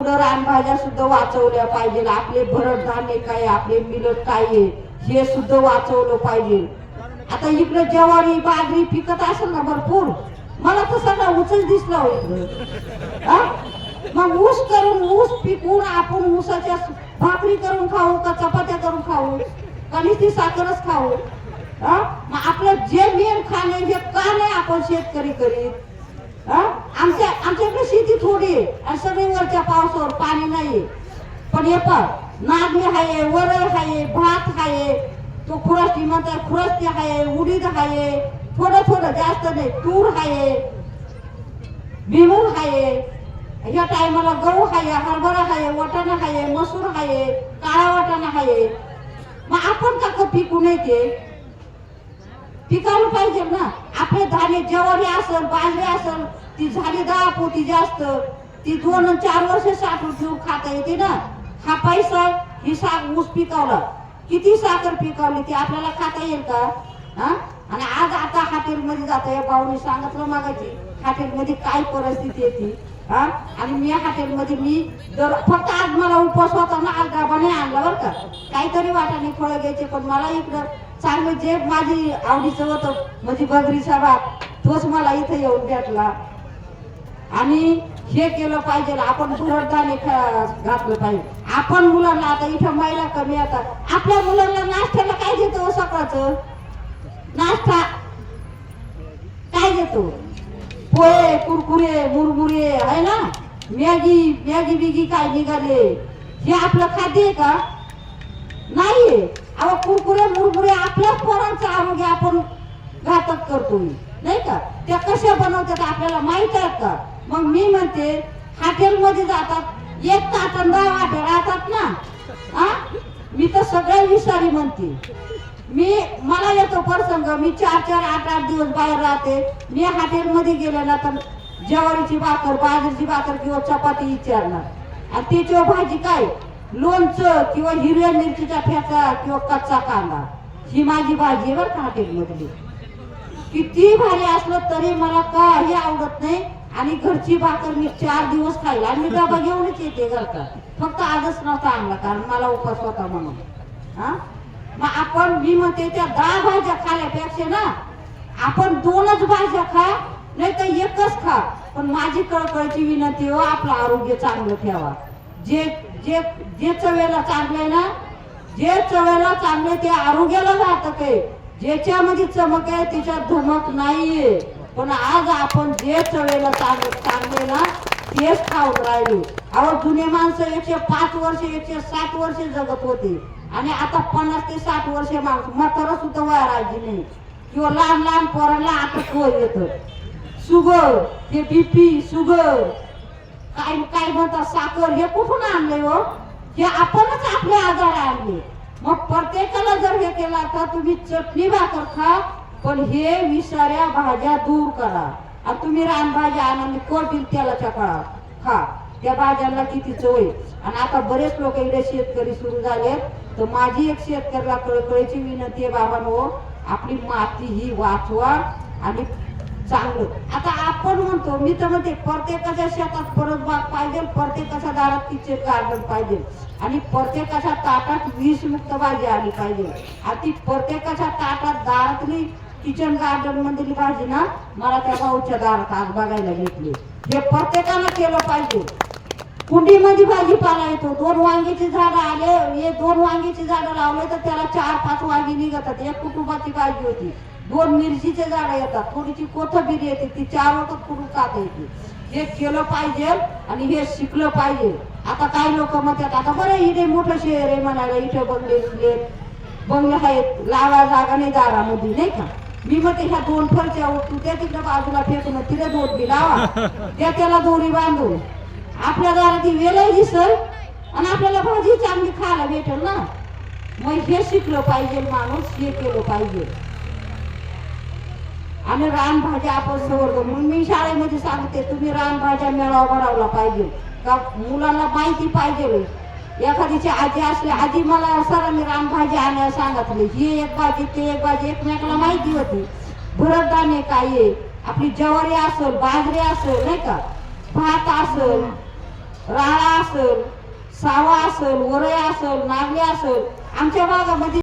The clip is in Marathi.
रानभाज्या सुद्धा वाचवल्या पाहिजे आपले भरड धान्य काय आपले मिलट काय आहे हे सुद्धा वाचवलं पाहिजे. आता इकडे ज्वारी बाजरी पिकत असेल ना भरपूर मला तर सगळा ऊसच दिसला हो? मग ऊस करून ऊस पिकून आपण ऊसाच्या भाकरी करून खाऊ का चपात्या करून खाऊ? का नुसती साखरच खाऊ? हा? मग आपलं जे मेन खाणे हे का नाही आपण शेतकरी करीत. हा? आमच्या आमच्याकडे शेती असं आहे वरच्या पावसावर पाणी नाही. पण हे पण नागली आहे वरळ आहे भात आहे तो खुरस्ती म्हणतात खुरस्ती आहे उडीद आहे थोडं थोडं जास्त नाही तूर आहे बिमूर आहे. या टायमाला गहू आहे हरभरा आहे वाटाणा आहे मसूर आहे काळा वाटाणा आहे. मग आपण का पिकू नये ते? पिकायला पाहिजे ना. आपले धान्य ज्वारी असेल बाजरी असेल ती झाडी दहा पोती जास्त. ती दोन आणि चार वर्ष साठवून ठेवून खाता येते ना. हा पैसा ही साग ऊस पिकावला. किती साखर पिकावली ती आपल्याला खाता येईल का? हा? आणि आज आता हॉटेलमध्ये जात या भाऊने सांगितलं मागायची. हॉटेलमध्ये काय परिस्थिती येते हा? आणि मी हॉटेलमध्ये मी दर फक्त आज मला उपवास होता ना आज गाबाने नाही आणला बरं का. काहीतरी वाटाने फळं घ्यायचे पण मला इकडं चांगलं जे माझी आवडीचं होतं म्हणजे बगरीचा भात तोच मला इथं येऊन भेटला. आणि हे केलं पाहिजे आपण भरडदाणे घातलं पाहिजे. आपण मुलांना आता इथं महिला कमी आता. आपल्या मुलांना नाश्त्याला काय देतो सकाळचं? नाश्ता काय देतो? पोहे कुरकुरे मुरमुरे आहे ना? मॅगी मॅगी बिगी काय निघाले? हे आपलं खाद्य आहे का? नाहीये अहो कुरकुरे मुरमुरे आपल्याच पोरांचं आरोग्य आपण घातक करतो नाही का? त्या कशा बनवतात आपल्याला माहीत आहेत का? मग मी म्हणते हॉटेलमध्ये जातात एक ताट आणि दहा राहतात ना. आ? मी तर सगळ्या विषारी म्हणते. मी मला येतो प्रसंग मी चार चार आठ आठ दिवस बाहेर राहते. मी हॉटेलमध्ये गेले ना तर ज्वारीची भाकर बाजरीची भाकर किंवा चपाती विचारणार. आणि त्याच्यावर भाजी काय? लोणचं किंवा हिरव्या मिरचीचा ठेचा किंवा कच्चा कांदा. ही माझी भाजी बरं का हॉटेलमधली. किती भारी असलं तरी मला काही आवडत नाही. आणि घरची भाकर मी चार दिवस खाईल आणि मी डबा घेऊनच येते घरचा. फक्त आजच नव्हता आणला कारण मला उपास होता म्हणून. हा? मग आपण मी म्हणते त्या दहा भाज्या खाल्यापेक्षा ना आपण दोनच भाज्या खा नाही तर एकच खा. पण माझी कळकळची विनंती हो आपलं आरोग्य चांगलं ठेवा. जे जे जे चवेला चांगलंय ना जे चवेला चांगले ते आरोग्याला घातक काय ज्याच्यामध्ये चमक आहे त्याच्यात धमक नाहीये. पण आज आपण जे चवेला चाल चांगले ना तेच खाऊन राहिले. अहो जुने माणसं एकशे पाच वर्ष एकशे सात वर्ष जगत होते. आणि आता पन्नास ते साठ वर्ष माणसं म्हातारा सुद्धा वया राहायची नाही. किंवा लहान लहान पोरांना आता खोय येतं. शुगर हे बीपी शुगर काय काय म्हणतात साखर हे कुठून आणले हो? हे आपणच आपले आजार आणले मग प्रत्येकाला जर हे केला तर तुम्ही चटणी भाकर खा पण हे विषाऱ्या भाज्या दूर करा. आणि तुम्ही रानभाज्या आनंदी कोटील तेलाच्या काळात खा. त्या भाज्यांना किती चोय आणि आता बरेच लोक इकडे शेतकरी सुरू झाले. तर माझी एक शेतकऱ्याला कळकळीची विनंती आहे बाबांनो आपली माती ही वाचवा आणि चांगलं. आता आपण म्हणतो मी तर म्हणते प्रत्येकाच्या शेतात परत बाग पाहिजे प्रत्येकाच्या दारात किचन गार्डन पाहिजे. आणि प्रत्येकाच्या ताटात वीस मुक्त भाजी आली पाहिजे. आणि ती प्रत्येकाच्या ताटात दारातली किचन गार्डन मधली भाजी ना मला त्या भाऊच्या दारात आज बघायला घेतली. हे प्रत्येकानं केलं पाहिजे. कुंडीमध्ये भाजीपाला येतो दोन वांगीची झाडं आले हे दोन वांगीची झाडं लावले तर त्याला चार पाच वांगी निघतात. एक कुटुंबाची भाजी होती. दोन मिरचीचे झाडं येतात. थोडीची कोथंबीर येते ती चार वखत कुठून खात येते. हे केलं पाहिजे आणि हे शिकलं पाहिजे. आता काही लोक म्हणतात आता बरं इथे मोठं शहर आहे म्हणायला इथे बंगले बंगले आहेत लावा जागा नाही दारामध्ये नाही का? मी म्हणते ह्या दोन फरच्या तू त्या तिकडे बाजूला फेकून तिथे दोन बी लावा. त्या त्याला दोरी बांधून. आपल्या दारात ती वेलही दिसल आणि आपल्याला भाजी चांगली खायला भेटेल ना. मग हे शिकलं पाहिजे माणूस हे केलं पाहिजे. आणि रानभाज्या आपण सवरतो म्हणून मी शाळेमध्ये सांगते तुम्ही रानभाज्या मेळावा भरावला पाहिजे. का मुलांना माहिती पाहिजे. एखादीची आजी असली आजी मला सरांनी रानभाजी आणायला सांगितली. ही एक भाजी ते एक भाजी एकमेकाला माहिती होती. भरतदाणे काय आहे आपली ज्वारी असेल बाजरी असेल नाही का? भात असेल राळा असेल सावा असेल वरई असेल नागली असेल आमच्या भागामध्ये